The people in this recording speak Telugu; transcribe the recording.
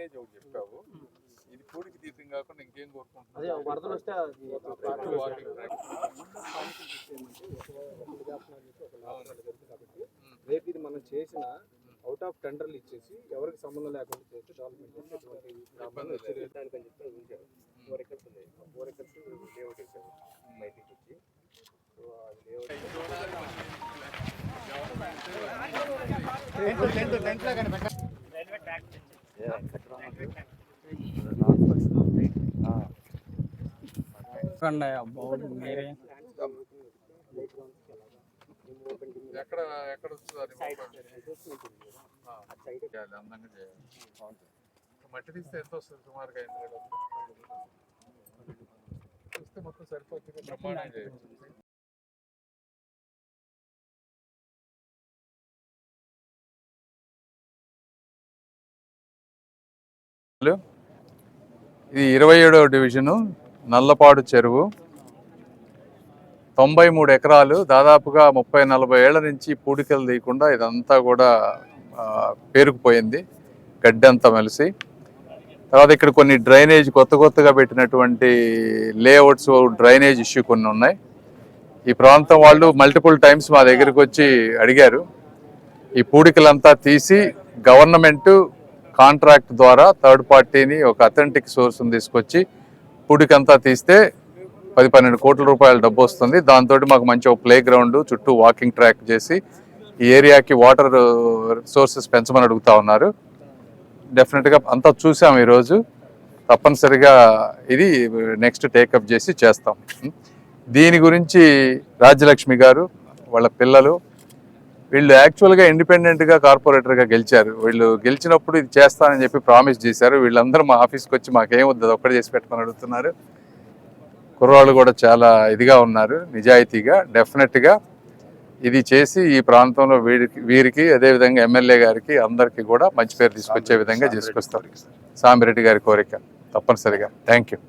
డ్రైనేజ్ ఒకటి చెప్పావు. ఇది పూడికి తీర్థం కాకుండా ఇంకేం వాకింగ్ ట్రాక్. రేపు ఇది మనం చేసిన అవుట్ ఆఫ్ టెండర్లు ఇచ్చేసి ఎవరికి సంబంధం లేకుండా చేసి డెవలప్మెంట్ ఎటువంటి ఉంచారు ఫోర్ ఎకర్స్ ఉన్నాయి ఫోర్ ఎకర్స్ లేఅవుట్ వేసారు బయటికి వచ్చి. సో అది లేఅవుట్ ఎక్కడ ఎక్కడ వస్తుంది అందంగా చేయాలి. మట్టి తీస్తే ఎంత వస్తుంది సుమారుగా ఐదు వేలు చూస్తే మొత్తం సరిపోతుంది. చేయొచ్చు ఇది ఇరవై ఏడవ డివిజను. నల్లపాడు చెరువు. తొంభై మూడు ఎకరాలు దాదాపుగా ముప్పై నలభై ఏళ్ళ నుంచి పూడికలు తీయకుండా ఇదంతా కూడా పేరుకుపోయింది. గడ్డంతా మెలిసి. తర్వాత ఇక్కడ కొన్ని డ్రైనేజ్ కొత్త కొత్తగా పెట్టినటువంటి లేఅవుట్స్ డ్రైనేజ్ ఇష్యూ కొన్ని ఉన్నాయి. ఈ ప్రాంతం వాళ్ళు మల్టిపుల్ టైమ్స్ మా దగ్గరికి వచ్చి అడిగారు. ఈ పూడికలంతా తీసి గవర్నమెంట్ కాంట్రాక్ట్ ద్వారా థర్డ్ పార్టీని ఒక అథెంటిక్ సోర్స్ని తీసుకొచ్చి పూడికంతా తీస్తే పది పన్నెండు కోట్ల రూపాయల డబ్బు వస్తుంది. దాంతో మాకు మంచి ఒక ప్లే గ్రౌండ్ చుట్టూ వాకింగ్ ట్రాక్ చేసి ఈ ఏరియాకి వాటర్ రిసోర్సెస్ పెంచమని అడుగుతా ఉన్నారు. డెఫినెట్గా అంతా చూసాం ఈరోజు. తప్పనిసరిగా ఇది నెక్స్ట్ టేకప్ చేసి చేస్తాం. దీని గురించి రాజ్యలక్ష్మి గారు వాళ్ళ పిల్లలు వీళ్ళు యాక్చువల్గా ఇండిపెండెంట్గా కార్పొరేటర్గా గెలిచారు. వీళ్ళు గెలిచినప్పుడు ఇది చేస్తానని చెప్పి ప్రామిస్ చేశారు. వీళ్ళందరూ మా ఆఫీస్కి వచ్చి మాకేం వద్దు అది ఒక్కటి చేసి పెట్టమని అడుగుతున్నారు. కుర్రాళ్ళు కూడా చాలా ఇదిగా ఉన్నారు నిజాయితీగా డెఫినెట్గా ఇది చేసి ఈ ప్రాంతంలో వీరికి వీరికి అదేవిధంగా ఎమ్మెల్యే గారికి అందరికీ కూడా మంచి పేరు తీసుకొచ్చే విధంగా చేసుకొస్తారు సాంబిరెడ్డి గారి కోరిక తప్పనిసరిగా. Thank you